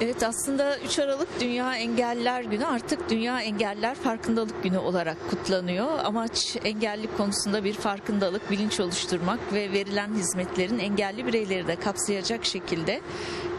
Evet aslında 3 Aralık Dünya Engelliler Günü artık Dünya Engelliler Farkındalık Günü olarak kutlanıyor. Amaç engellilik konusunda bir farkındalık, bilinç oluşturmak ve verilen hizmetlerin engelli bireyleri de kapsayacak şekilde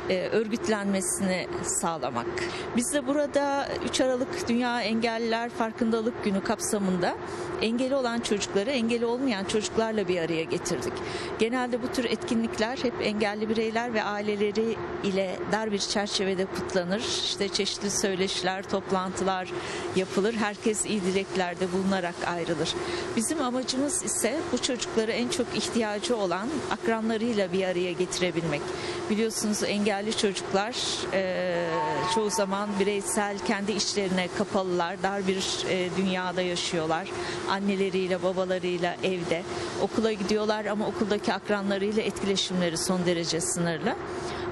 e, örgütlenmesini sağlamak. Biz de burada 3 Aralık Dünya Engelliler Farkındalık Günü kapsamında engeli olan çocukları engeli olmayan çocuklarla bir araya getirdik. Genelde bu tür etkinlikler hep engelli bireyler ve aileleri ile dar bir çerçevede kutlanır. İşte çeşitli söyleşiler, toplantılar yapılır. Herkes iyi dileklerde bulunarak ayrılır. Bizim amacımız ise bu çocukları en çok ihtiyacı olan akranlarıyla bir araya getirebilmek. Biliyorsunuz engelli çocuklar e, çoğu zaman bireysel kendi içlerine kapalılar, dar bir e, dünyada yaşıyorlar. Anneleriyle, babalarıyla evde. Okula gidiyorlar ama okuldaki akranlarıyla etkileşimleri son derece sınırlı.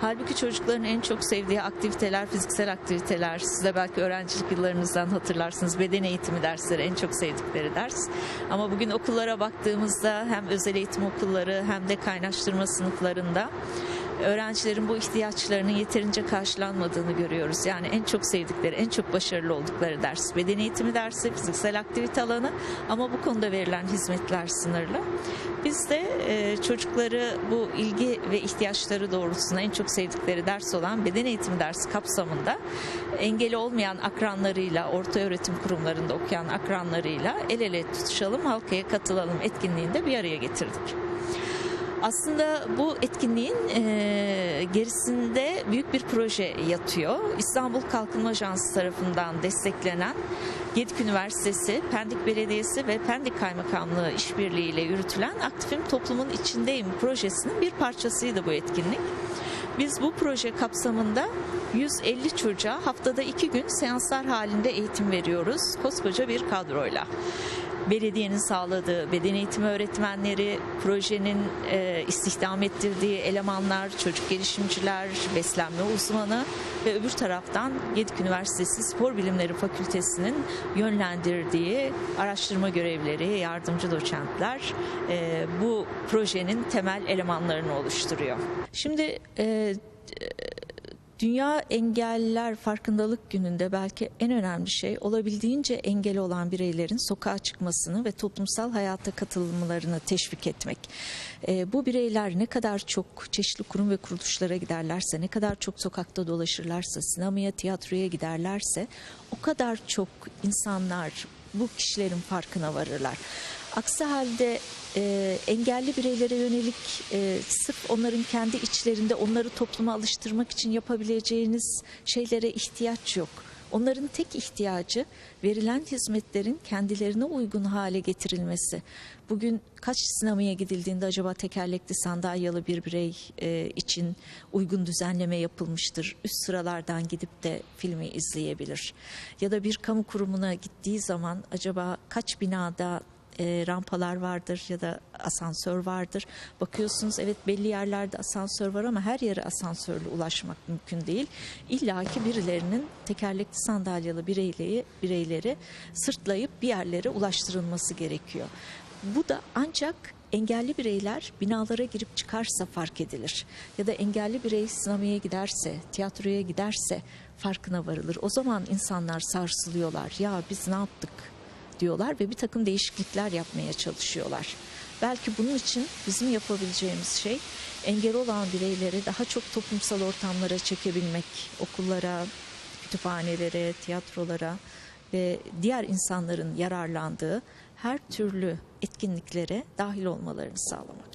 Halbuki çocukların en çok sevdiği aktiviteler fiziksel aktiviteler. Siz de belki öğrencilik yıllarınızdan hatırlarsınız. Beden eğitimi dersleri en çok sevdikleri ders. Ama bugün okullara baktığımızda hem özel eğitim okulları hem de kaynaştırma sınıflarında öğrencilerin bu ihtiyaçlarının yeterince karşılanmadığını görüyoruz. Yani en çok sevdikleri, en çok başarılı oldukları ders beden eğitimi dersi, fiziksel aktivite alanı ama bu konuda verilen hizmetler sınırlı. Biz de e, çocukları bu ilgi ve ihtiyaçları doğrultusunda en çok sevdikleri ders olan beden eğitimi dersi kapsamında engeli olmayan akranlarıyla, orta öğretim kurumlarında okuyan akranlarıyla el ele tutuşalım, halkaya katılalım etkinliğinde bir araya getirdik. Aslında bu etkinliğin gerisinde büyük bir proje yatıyor. İstanbul Kalkınma Ajansı tarafından desteklenen Gedik Üniversitesi, Pendik Belediyesi ve Pendik Kaymakamlığı işbirliğiyle yürütülen Aktifim Toplumun İçindeyim projesinin bir parçasıydı bu etkinlik. Biz bu proje kapsamında 150 çocuğa haftada iki gün seanslar halinde eğitim veriyoruz. Koskoca bir kadroyla belediyenin sağladığı beden eğitimi öğretmenleri, projenin e, istihdam ettirdiği elemanlar, çocuk gelişimciler, beslenme uzmanı ve öbür taraftan Gedik Üniversitesi Spor Bilimleri Fakültesinin yönlendirdiği araştırma görevleri, yardımcı doçentler e, bu projenin temel elemanlarını oluşturuyor. Şimdi e, Dünya Engelliler Farkındalık Günü'nde belki en önemli şey olabildiğince engeli olan bireylerin sokağa çıkmasını ve toplumsal hayata katılımlarını teşvik etmek. E, bu bireyler ne kadar çok çeşitli kurum ve kuruluşlara giderlerse, ne kadar çok sokakta dolaşırlarsa, sinemaya, tiyatroya giderlerse o kadar çok insanlar bu kişilerin farkına varırlar. Aksi halde e, engelli bireylere yönelik e, sırf onların kendi içlerinde onları topluma alıştırmak için yapabileceğiniz şeylere ihtiyaç yok. Onların tek ihtiyacı verilen hizmetlerin kendilerine uygun hale getirilmesi. Bugün kaç sinemaya gidildiğinde acaba tekerlekli sandalyeli bir birey e, için uygun düzenleme yapılmıştır? Üst sıralardan gidip de filmi izleyebilir. Ya da bir kamu kurumuna gittiği zaman acaba kaç binada e, rampalar vardır ya da asansör vardır. Bakıyorsunuz evet belli yerlerde asansör var ama her yere asansörle ulaşmak mümkün değil. İlla ki birilerinin tekerlekli sandalyeli bireyleri, bireyleri sırtlayıp bir yerlere ulaştırılması gerekiyor. Bu da ancak engelli bireyler binalara girip çıkarsa fark edilir. Ya da engelli birey sinemaya giderse, tiyatroya giderse farkına varılır. O zaman insanlar sarsılıyorlar. Ya biz ne yaptık? Diyorlar ve bir takım değişiklikler yapmaya çalışıyorlar. Belki bunun için bizim yapabileceğimiz şey engel olan bireyleri daha çok toplumsal ortamlara çekebilmek, okullara, kütüphanelere, tiyatrolara ve diğer insanların yararlandığı her türlü etkinliklere dahil olmalarını sağlamak.